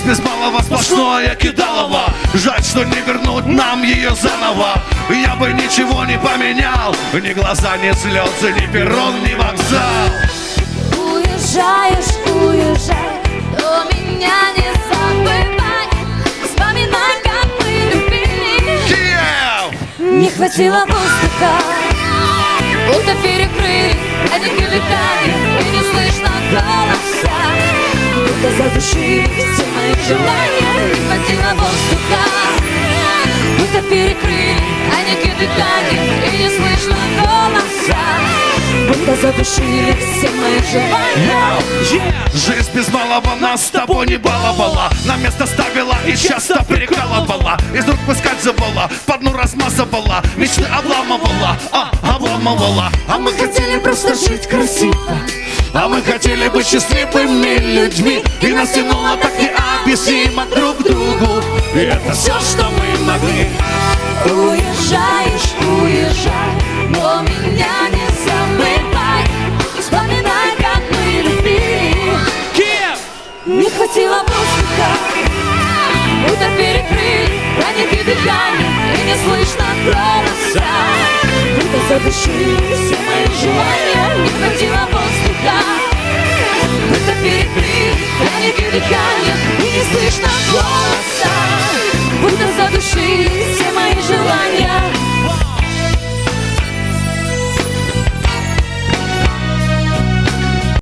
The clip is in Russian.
Кидалово сплошное кидалово. Жаль, что не вернуть нам ее заново. Я бы ничего не поменял. Ни глаза, ни слезы, ни перрон, ни вокзал. Уезжаешь, уезжай, но меня не забывай. Вспоминай, как мы любили. Киев! Не хватило воздуха. Будто перекрыли радио летали И не слышно голоса. Будто задушили желания Не хватило воздуха Будто перекрыли радио летали И не слышно голоса. Будто задушили все мои желания. Жизнь без малого нас с тобой не баловала. На место ставила и часто перекалывала Из рук выскальзывала, по дну размазывала. Мечты обламывала, а, обламывала. А мы хотели просто жить красиво. А мы хотели быть счастливыми людьми. И нас тянуло так необъяснимо друг другу. Это все, что мы могли. Уезжаешь, уезжай, но меня не забывай. Вспоминай, как мы любили. Не хватило воздуха. Будто перекрыли ранники дыхания. И не слышно голоса. Будто задушили все мои желания. Не хватило воздуха